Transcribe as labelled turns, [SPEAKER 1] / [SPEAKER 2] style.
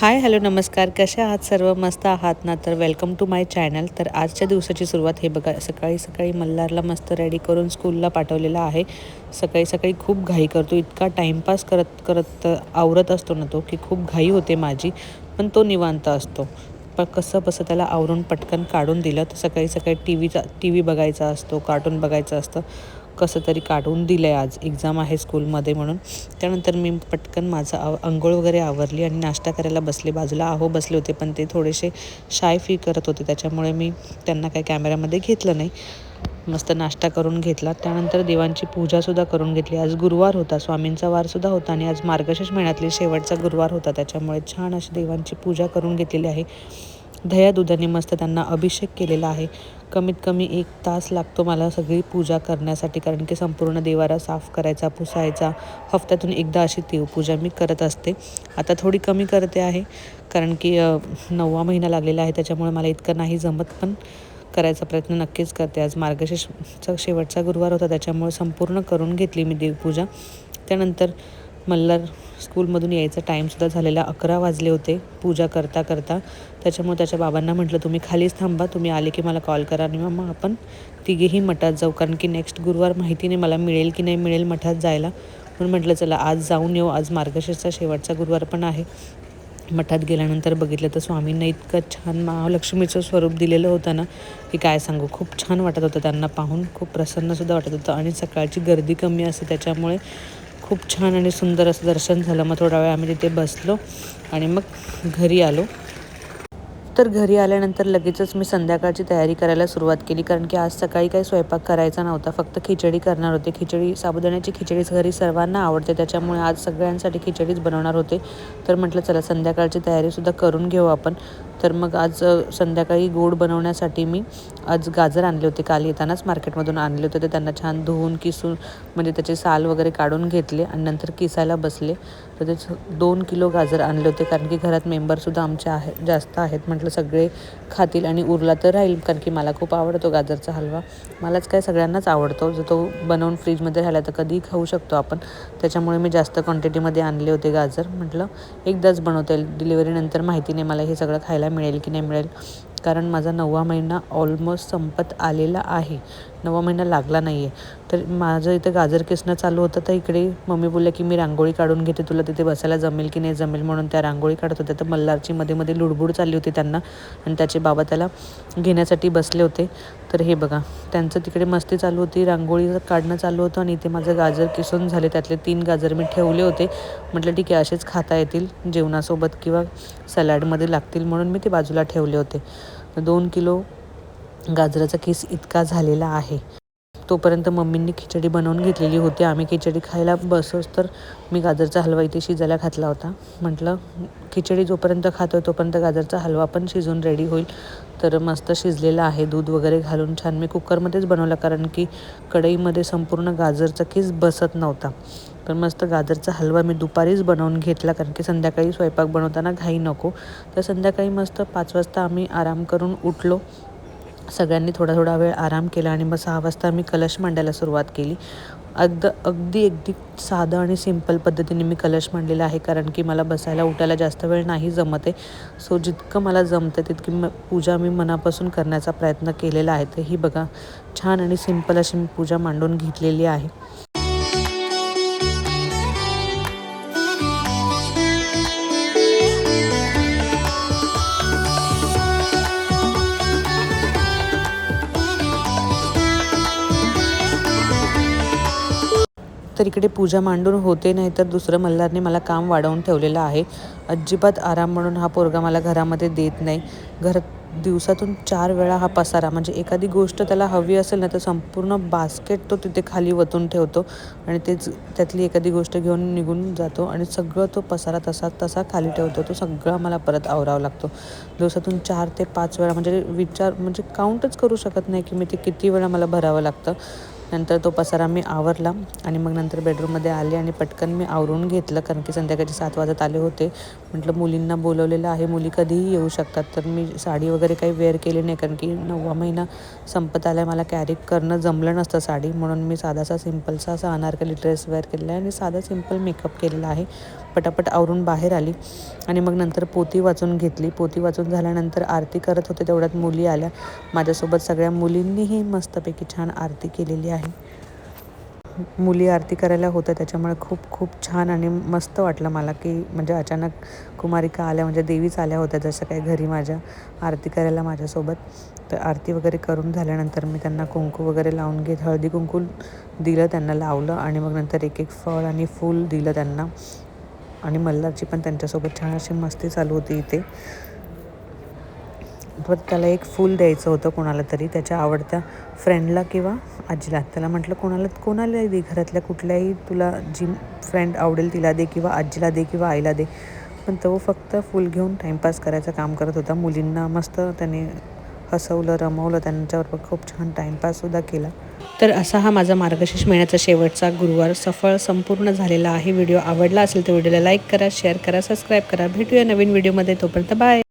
[SPEAKER 1] Hi hello नमस्कार. कशा आहात सर्व? मस्त आहात ना? तर वेलकम टू माय चॅनल. तर आजच्या दिवसाची सुरुवात हे बघा सकाळी सकाळी मल्हारला मस्त रेडी करून स्कूलला पाठवलेला आहे. सकाळी सकाळी खूप घाई करतो. इतका टाईमपास करत करत आवरत असतो ना तो की खूप घाई होते माझी पण तो निवांत असतो. पण कसं बसं त्याला आवरून पटकन काढून दिलं. तर सकाळी सकाळी टी व्हीचा टी व्ही बघायचा असतो कार्टून बघायचं असतं. कसं तरी काढून दिलं आहे आज. एक्झाम आहे स्कूलमध्ये म्हणून. त्यानंतर मी पटकन माझं आव अंघोळ वगैरे आवरली आणि नाश्ता करायला बसले. बाजूला आहो बसले होते पण ते थोडेसे शाय फी करत होते. त्याच्यामुळे मी त्यांना काही कॅमेऱ्यामध्ये घेतलं नाही. मस्त नाश्ता करून घेतला. त्यानंतर देवांची पूजासुद्धा करून घेतली. आज गुरुवार होता. स्वामींचा वारसुद्धा होता आणि आज मार्गशीर्ष महिन्यातली शेवटचा गुरुवार होता. त्याच्यामुळे छान अशी देवांची पूजा करून घेतलेली आहे. दह्या दुधाने मस्त त्यांना अभिषेक केलेला आहे. कमीत कमी एक तास लागतो मला सगळी पूजा करण्यासाठी कारण की संपूर्ण देवारा साफ करायचा पुसायचा हफ्त्यातून एकदा अशी देवपूजा मी करत असते. आता थोडी कमी करते आहे कारण की नववा महिना लागलेला आहे त्याच्यामुळे मला इतकं नाही जमत पण करायचा प्रयत्न नक्कीच करते. आज मार्गशीर्षचा शेवटचा गुरुवार होता त्याच्यामुळे संपूर्ण करून घेतली मी देवपूजा. त्यानंतर मल्हार स्कूलमधून यायचा टाईमसुद्धा झालेला अकरा वाजले होते पूजा करता करता. त्याच्यामुळे त्याच्या बाबांना म्हटलं तुम्ही खालीच थांबा तुम्ही आले की मला कॉल करा. आणि मग आपण तिघेही मठात जाऊ कारण की नेक्स्ट गुरुवार माहिती नाही मला मिळेल की नाही मिळेल मठात जायला. म्हणून म्हटलं चला आज जाऊन येऊ. आज मार्गशीर्षचा शेवटचा गुरुवार पण आहे. मठात गेल्यानंतर बघितलं तर स्वामींना इतकं छान महालक्ष्मीचं स्वरूप दिलेलं होतं ना की काय सांगू खूप छान वाटत होतं त्यांना पाहून. खूप प्रसन्नसुद्धा वाटत होतं. आणि सकाळची गर्दी कमी असते त्याच्यामुळे खूप छान आणि सुंदर असं दर्शन झालं. मग थोडा वेळ आम्ही तिथे बसलो आणि मग घरी आलो. तर घरी आल्यानंतर लगेचच मी संध्याकाळची तयारी करायला सुरुवात केली. कारण की आज सकाळी काही स्वयंपाक करायचा नव्हता. फक्त खिचडी करणार होते. खिचडी साबुदाण्याची खिचडी घरी सर्वांना आवडते. त्याच्यामुळे आज सगळ्यांसाठी खिचडीच बनवणार होते. तर म्हटलं चला संध्याकाळची तयारीसुद्धा करून घेऊ आपण. तर मग आज संध्याकाळी गोड बनवण्यासाठी मी आज गाजर आणले होते. काल येतानाच मार्केटमधून आणले होते. ते त्यांना छान धुवून किसून म्हणजे त्याचे साल वगैरे काढून घेतले आणि नंतर किसायला बसले. तर ते दोन किलो गाजर आणले होते. कारण की घरात मेंबरसुद्धा आमचे आहे जास्त आहेत म्हटलं. सगळे खातील आणि उरला तर राहील कारण की मला खूप आवडतो गाजरचा हलवा. मलाच काय सगळ्यांनाच आवडतो. जो तो बनवून फ्रीजमध्ये राहिला तर कधीही खाऊ शकतो आपण. त्याच्यामुळे मी जास्त क्वांटिटीमध्ये आणले होते गाजर. म्हटलं एकदाच बनवता. येईल डिलिव्हरीनंतर माहिती नाही मला हे सगळं खायला मिळेल की नाही मिळेल. कारण माझा नववा महिना ऑलमोस्ट संपत आलेला आहे. नववा महिना लागला नाही आहे तर माझं इथं गाजर किसणं चालू होतं तर इकडे मम्मी बोलले की मी रांगोळी काढून घेते तुला तिथे बसायला जमेल की नाही जमेल म्हणून त्या रांगोळी काढत होत्या. तर मल्हारची मध्ये मध्ये लुडबुड चालली होती त्यांना आणि त्याचे बाबा त्याला घेण्यासाठी बसले होते. तर हे बघा त्यांचं तिकडे मस्ती चालू होती रांगोळी काढणं चालू होतं आणि इथे माझं गाजर किसून झाले. त्यातले तीन गाजर मी ठेवले होते. म्हटलं ठीक आहे असेच खाता येतील जेवणासोबत किंवा सलाडमध्ये लागतील म्हणून मी ते बाजूला ठेवले होते. दोन किलो गाजराचा किस इतका झालेला आहे. तोपर्यंत मम्मींनी खिचडी बनवून घेतलेली होती. आम्ही खिचडी खायला बसोच तर मी गाजरचा हलवा इथे शिजायला घातला होता. म्हटलं खिचडी जोपर्यंत खातो तोपर्यंत गाजरचा हलवा पण शिजून रेडी होईल. तर मस्त शिजलेला आहे. दूध वगैरे घालून छान मी कुकरमध्येच बनवला कारण की कढईमध्ये संपूर्ण गाजरचा किस बसत नव्हता. पण मस्त गाजरचा हलवा मी दुपारीच बनवून घेतला कारण की संध्याकाळी स्वयंपाक बनवताना घाई नको. तर संध्याकाळी मस्त पाच वाजता आम्ही आराम करून उठलो. सगळ्यांनी थोडा थोडा वेळ आराम केला आणि मग सहा वाजता मी कलश मांडायला सुरुवात केली. अगद अगदी अगदी साधं आणि सिंपल पद्धतीने मी कलश मांडलेला आहे कारण की मला बसायला उठायला जास्त वेळ नाही जमत आहे. सो जितकं मला जमतं तितकी म पूजा मी मनापासून करण्याचा प्रयत्न केलेला आहे. तर ही बघा छान आणि सिंपल अशी मी पूजा मांडून घेतलेली आहे. तर इकडे पूजा मांडून होते नाही तर दुसरं मल्हारने मला काम वाढवून ठेवलेलं आहे. अजिबात आराम म्हणून हा पोरगा मला घरामध्ये देत नाही. घरात दिवसातून चार वेळा हा पसारा म्हणजे एखादी गोष्ट त्याला हवी असेल ना तर संपूर्ण बास्केट तो तिथे खाली वतून ठेवतो आणि तेच त्यातली एखादी गोष्ट घेऊन निघून जातो आणि सगळं तो पसारा तसा तसा खाली ठेवतो. तो सगळा मला परत आवरावा लागतो. दिवसातून चार ते पाच वेळा म्हणजे विचार म्हणजे काउंटच करू शकत नाही की मी ते किती वेळा मला भरावं लागतं. नंतर तो पसारा मी आवरला आणि मग नंतर बेडरूममध्ये आले आणि पटकन मी आवरून घेतलं कारण की संध्याकाळचे सात वाजत आले होते. म्हटलं मुलींना बोलवलेलं आहे मुली कधीही येऊ शकतात तर मी साडी वगैरे काही वेअर केली नाही कारण की नववा महिना संपत आला आहे मला कॅरी करणं जमलं नसतं साडी. म्हणून मी साधासा सिम्पलसा असा अनारकली ड्रेस वेअर केलेला आहे आणि साधा सिंपल मेकअप केलेला आहे. पटापट आवरून बाहेर आली आणि मग नंतर पोती वाचून घेतली. पोती वाचून झाल्यानंतर आरती करत होते. तेवढ्यात मुली आल्या. माझ्यासोबत सगळ्या मुलींनीही मस्तपैकी छान आरती केलेली आहे. मुली आरती करायला होत्या. त्याच्यामुळे खूप खूप छान आणि मस्त वाटलं मला की म्हणजे अचानक कुमारिका आल्या. म्हणजे देवीच आल्या होत्या जसं काय घरी माझ्या आरती करायला माझ्यासोबत. तर आरती वगैरे करून झाल्यानंतर मी त्यांना कुंकू वगैरे लावून घेत हळदी कुंकू दिलं त्यांना लावलं आणि मग नंतर एक एक फळ आणि फूल दिलं त्यांना. आणि मल्हारची पण त्यांच्यासोबत छान अशी मस्ती चालू होती इथे. परत त्याला एक फूल द्यायचं होतं कोणाला तरी त्याच्या आवडत्या फ्रेंडला किंवा आजीला. त्याला म्हटलं कोणाला कोणाला दे घरातल्या कुठल्याही तुला जी फ्रेंड आवडेल तिला दे किंवा आजीला दे किंवा आईला दे. पण तो फक्त फूल घेऊन टाईमपास करायचं काम करत होता. मुलींना मस्त त्याने हसवलं रमवलं त्यांच्याबरोबर खूप छान टाईमपाससुद्धा केला. तर असा हा माझा मार्गशीर्ष महिन्याचा शेवटचा गुरुवार सफळ संपूर्ण झालेला आहे. व्हिडिओ आवडला असेल तर व्हिडिओला लाईक करा शेअर करा सबस्क्राईब करा. भेटूया नवीन व्हिडिओमध्ये तोपर्यंत बाय